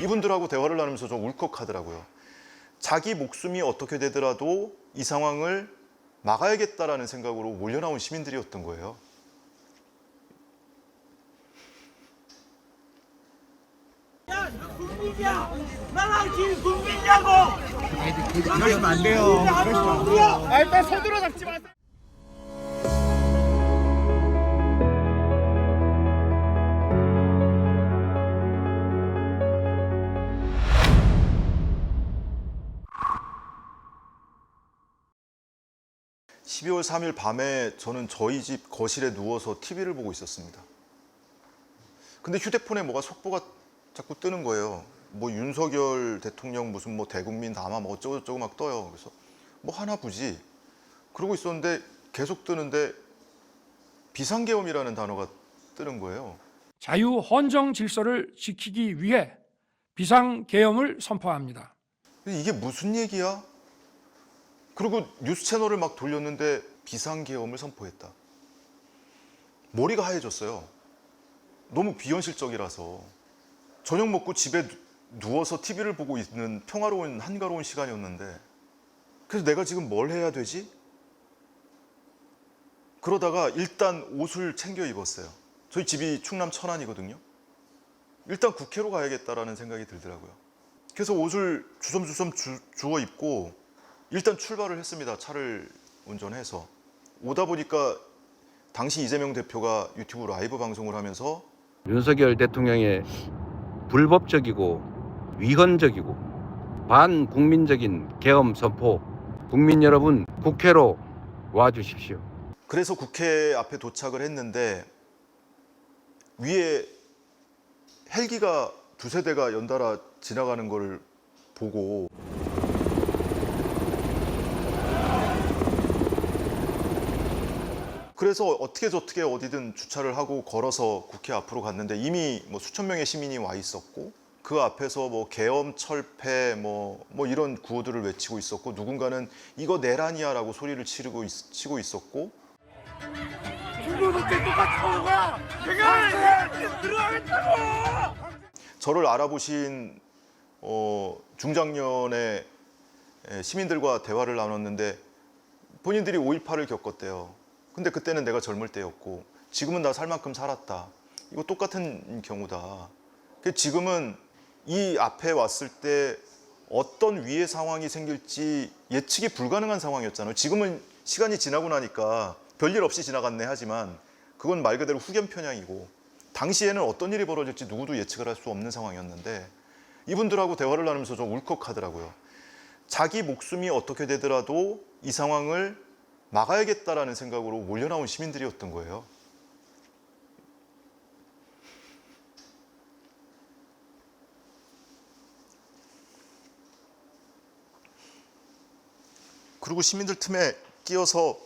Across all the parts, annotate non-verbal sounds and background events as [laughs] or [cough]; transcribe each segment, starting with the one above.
이분들하고 대화를 나누면서 좀 울컥하더라고요. 자기 목숨이 어떻게 되더라도 이 상황을 막아야겠다라는 생각으로 몰려나온 시민들이었던 거예요. 야, 국민이야. 나랑 지금 국민이냐고. 그러시면 안 돼요. 그러시면 안 돼요. 아, 일단 손으로 잡지 마세요. 12월 3일 밤에 저는 저희 집 거실에 누워서 TV를 보고 있었습니다. 근데 휴대폰에 뭐가 속보가 자꾸 뜨는 거예요. 뭐 윤석열 대통령 무슨 뭐 대국민 담화 뭐 어쩌고저쩌고 막 떠요. 그래서 뭐 하나 보지. 그러고 있었는데 계속 뜨는데 비상계엄이라는 단어가 뜨는 거예요. 자유 헌정 질서를 지키기 위해 비상 계엄을 선포합니다. 이게 무슨 얘기야? 그리고 뉴스 채널을 막 돌렸는데 비상계엄을 선포했다. 머리가 하얘졌어요. 너무 비현실적이라서 저녁 먹고 집에 누- 누워서 TV를 보고 있는 평화로운 한가로운 시간이었는데 그래서 내가 지금 뭘 해야 되지? 그러다가 일단 옷을 챙겨 입었어요. 저희 집이 충남 천안이거든요. 일단 국회로 가야겠다라는 생각이 들더라고요. 그래서 옷을 주섬주섬 주, 주워 입고 일단 출발을 했습니다. 차를 운전해서 오다 보니까 당시 이재명 대표가 유튜브 라이브 방송을 하면서 윤석열 대통령의 불법적이고 위헌적이고 반국민적인 계엄 선포 국민 여러분 국회로 와 주십시오. 그래서 국회 앞에 도착을 했는데 위에 헬기가 두세 대가 연달아 지나가는 걸 보고 그래서 어떻게 저떻게 어디든 주차를 하고 걸어서 국회 앞으로 갔는데 이미 뭐 수천 명의 시민이 와 있었고 그 앞에서 뭐 계엄 철폐 뭐, 뭐 이런 구호들을 외치고 있었고 누군가는 이거 내란이야라고 소리를 치르고 있, 치고 있었고. 저를 알아보신 어, 중장년의 에, 시민들과 대화를 나눴는데 본인들이 5.18을 겪었대요. 근데 그때는 내가 젊을 때였고 지금은 나 살 만큼 살았다. 이거 똑같은 경우다. 그 지금은 이 앞에 왔을 때 어떤 위의 상황이 생길지 예측이 불가능한 상황이었잖아요. 지금은 시간이 지나고 나니까 별일 없이 지나갔네 하지만 그건 말 그대로 후견 편향이고 당시에는 어떤 일이 벌어질지 누구도 예측을 할 수 없는 상황이었는데 이분들하고 대화를 나누면서 좀 울컥하더라고요. 자기 목숨이 어떻게 되더라도 이 상황을 막아야겠다라는 생각으로 몰려나온 시민들이었던 거예요. 그리고 시민들 틈에 끼어서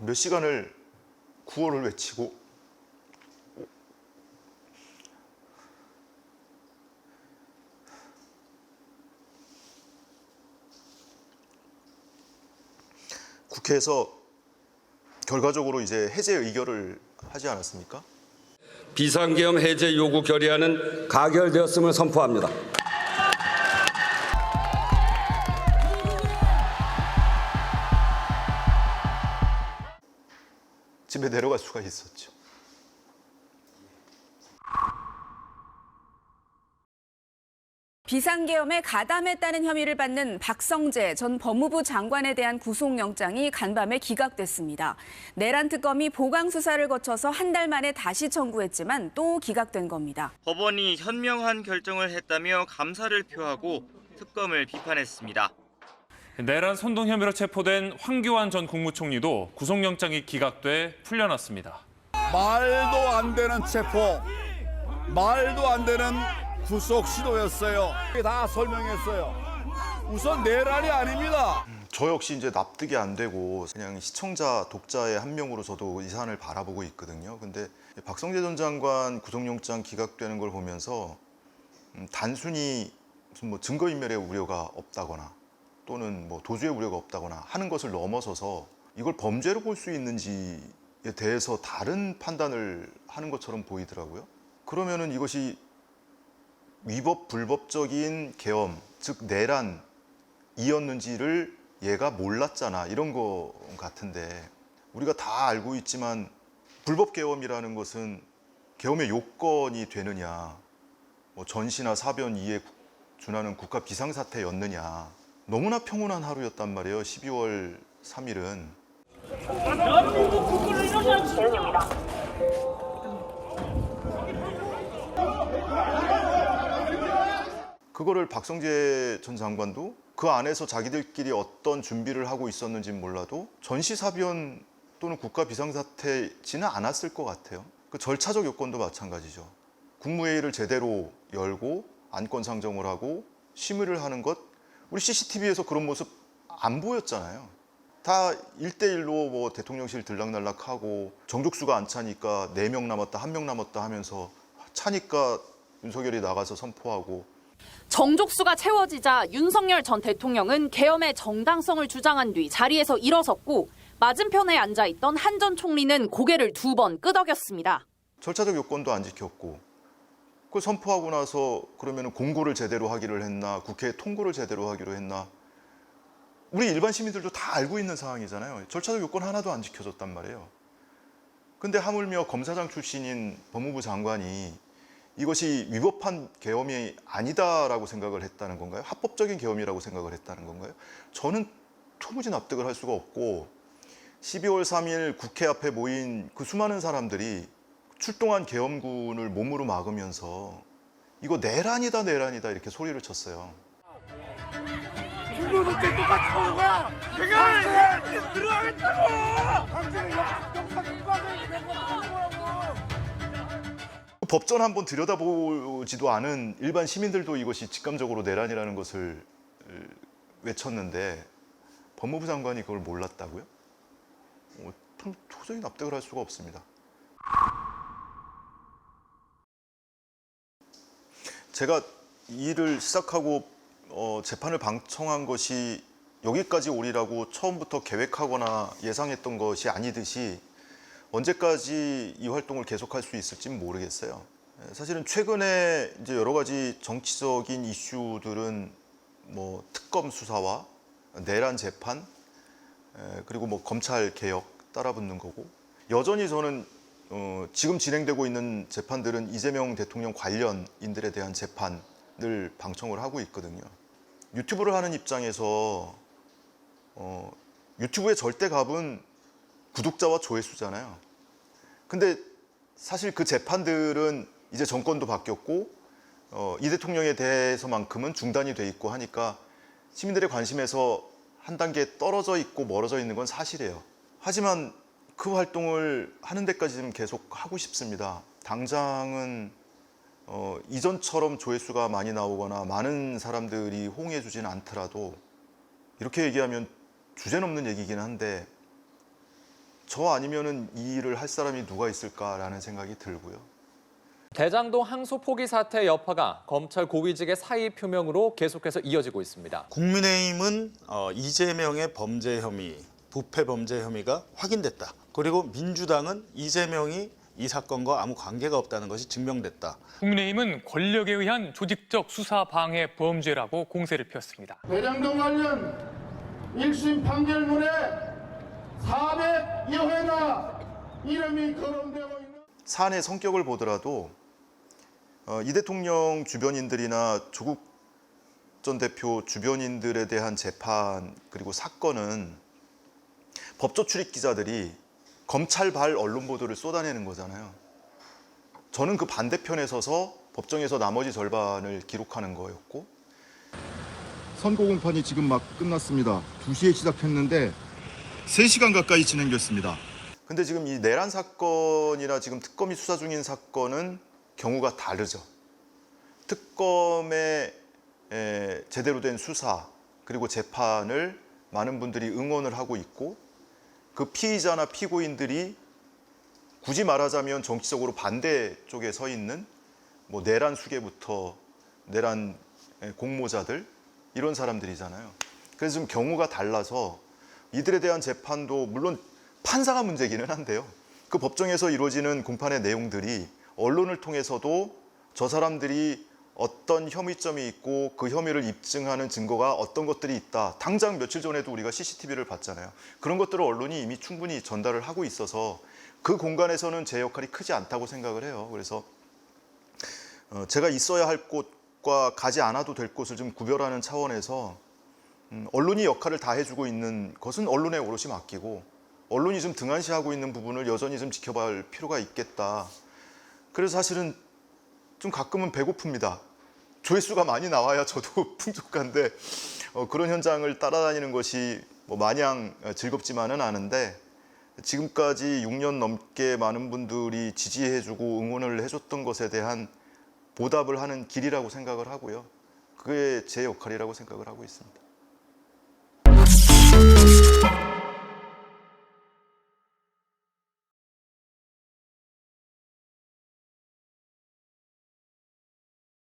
몇 시간을 구호를 외치고 국회에서 결과적으로 이제 해제 의결을 하지 않았습니까? 비상계엄 해제 요구 결의안은 가결되었음을 선포합니다. 집에 내려갈 수가 있었죠. 비상계엄에 가담했다는 혐의를 받는 박성재 전 법무부 장관에 대한 구속영장이 간밤에 기각됐습니다. 내란 특검이 보강 수사를 거쳐서 한 달 만에 다시 청구했지만 또 기각된 겁니다. 법원이 현명한 결정을 했다며 감사를 표하고 특검을 비판했습니다. 내란 선동 혐의로 체포된 황교안 전 국무총리도 구속영장이 기각돼 풀려났습니다. 말도 안 되는 체포, 말도 안 되는 구속 시도였어요. 다 설명했어요. 우선 내란이 아닙니다. 저 역시 이제 납득이 안 되고 그냥 시청자, 독자의 한 명으로 저도 이 사안을 바라보고 있거든요. 근데 박성재 전 장관 구속영장 기각되는 걸 보면서 음, 단순히 무슨 뭐 증거인멸의 우려가 없다거나 또는 뭐 도주의 우려가 없다거나 하는 것을 넘어서서 이걸 범죄로 볼 수 있는지에 대해서 다른 판단을 하는 것처럼 보이더라고요. 그러면은 이것이 위법 불법적인 계엄, 즉 내란이었는지를 얘가 몰랐잖아. 이런 거 같은데 우리가 다 알고 있지만 불법 계엄이라는 것은 계엄의 요건이 되느냐, 뭐 전시나 사변 이에 준하는 국가 비상사태였느냐. 너무나 평온한 하루였단 말이에요. 12월 3일은 그거를 박성재 전 장관도 그 안에서 자기들끼리 어떤 준비를 하고 있었는지는 몰라도 전시사변 또는 국가 비상사태지는 않았을 것 같아요. 그 절차적 요건도 마찬가지죠. 국무회의를 제대로 열고 안건 상정을 하고 심의를 하는 것 우리 CCTV에서 그런 모습 안 보였잖아요. 다 1대1로 뭐 대통령실 들락날락하고 정족수가 안 차니까 4명 남았다, 1명 남았다 하면서 차니까 윤석열이 나가서 선포하고 정족수가 채워지자 윤석열 전 대통령은 계엄의 정당성을 주장한 뒤 자리에서 일어섰고 맞은편에 앉아 있던 한 전 총리는 고개를 두 번 끄덕였습니다. 절차적 요건도 안 지켰고 그 선포하고 나서 그러면 공고를 제대로 하기를 했나 국회에 통고를 제대로 하기로 했나. 우리 일반 시민들도 다 알고 있는 상황이잖아요. 절차적 요건 하나도 안 지켜졌단 말이에요. 근데 하물며 검사장 출신인 법무부 장관이 이것이 위법한 계엄이 아니다라고 생각을 했다는 건가요? 합법적인 계엄이라고 생각을 했다는 건가요? 저는 도무지 납득을 할 수가 없고 12월 3일 국회 앞에 모인 그 수많은 사람들이 출동한 계엄군을 몸으로 막으면서 이거 내란이다 내란이다 이렇게 소리를 쳤어요. 똑같이 내가 들어가겠다고. 당신은 역사. 법전 한번 들여다보지도 않은 일반 시민들도 이것이 직감적으로 내란이라는 것을 외쳤는데 법무부 장관이 그걸 몰랐다고요? 어, 참 도저히 납득을 할 수가 없습니다. 제가 이 일을 시작하고 어, 재판을 방청한 것이 여기까지 오리라고 처음부터 계획하거나 예상했던 것이 아니듯이 언제까지 이 활동을 계속할 수 있을지는 모르겠어요. 예, 사실은 최근에 이제 여러 가지 정치적인 이슈들은 뭐 특검 수사와 내란 재판 에, 그리고 뭐 검찰 개혁 따라붙는 거고 여전히 저는 어, 지금 진행되고 있는 재판들은 이재명 대통령 관련인들에 대한 재판을 방청을 하고 있거든요. 유튜브를 하는 입장에서 어, 유튜브의 절대 값은 구독자와 조회수잖아요. 근데 사실 그 재판들은 이제 정권도 바뀌었고 어, 이 대통령에 대해서만큼은 중단이 돼 있고 하니까 시민들의 관심에서 한 단계 떨어져 있고 멀어져 있는 건 사실이에요. 하지만 그 활동을 하는 데까지 좀 계속 하고 싶습니다. 당장은 어, 이전처럼 조회수가 많이 나오거나 많은 사람들이 호응해 주지는 않더라도 이렇게 얘기하면 주제넘는 얘기긴 한데 저 아니면은 이 일을 할 사람이 누가 있을까라는 생각이 들고요. 대장동 항소 포기 사태 여파가 검찰 고위직의 사의 표명으로 계속해서 이어지고 있습니다. 국민의힘은 어, 이재명의 범죄 혐의, 부패 범죄 혐의가 확인됐다. 그리고 민주당은 이재명이 이 사건과 아무 관계가 없다는 것이 증명됐다. 국민의힘은 권력에 의한 조직적 수사 방해 범죄라고 공세를 폈습니다. 대장동 관련 1심 판결문에 400여 회나 이름이 거론되고 있는 사안의 성격을 보더라도 어, 이 대통령 주변인들이나 조국 전 대표 주변인들에 대한 재판 그리고 사건은 법조 출입 기자들이 검찰 발 언론 보도를 쏟아내는 거잖아요. 저는 그 반대편에 서서 법정에서 나머지 절반을 기록하는 거였고 선고 공판이 지금 막 끝났습니다. 2시에 시작했는데 3시간 가까이 진행됐습니다. 근데 지금 이 내란 사건이나 지금 특검이 수사 중인 사건은 경우가 다르죠. 특검의 에, 제대로 된 수사 그리고 재판을 많은 분들이 응원을 하고 있고 그 피의자나 피고인들이 굳이 말하자면 정치적으로 반대 쪽에 서 있는 뭐 내란 수계부터 내란 에, 공모자들 이런 사람들이잖아요. 그래서 좀 경우가 달라서 이들에 대한 재판도 물론 판사가 문제기는 한데요. 그 법정에서 이루어지는 공판의 내용들이 언론을 통해서도 저 사람들이 어떤 혐의점이 있고 그 혐의를 입증하는 증거가 어떤 것들이 있다. 당장 며칠 전에도 우리가 CCTV를 봤잖아요. 그런 것들을 언론이 이미 충분히 전달을 하고 있어서 그 공간에서는 제 역할이 크지 않다고 생각을 해요. 그래서 어, 제가 있어야 할 곳과 가지 않아도 될 곳을 좀 구별하는 차원에서 음, 언론이 역할을 다 해주고 있는 것은 언론에 오롯이 맡기고 언론이 좀 등한시하고 있는 부분을 여전히 좀 지켜봐야 할 필요가 있겠다. 그래서 사실은 좀 가끔은 배고픕니다. 조회수가 많이 나와야 저도 [laughs] 풍족한데 어, 그런 현장을 따라다니는 것이 뭐 마냥 즐겁지만은 않은데 지금까지 6년 넘게 많은 분들이 지지해주고 응원을 해줬던 것에 대한 보답을 하는 길이라고 생각을 하고요. 그게 제 역할이라고 생각을 하고 있습니다. Thank you.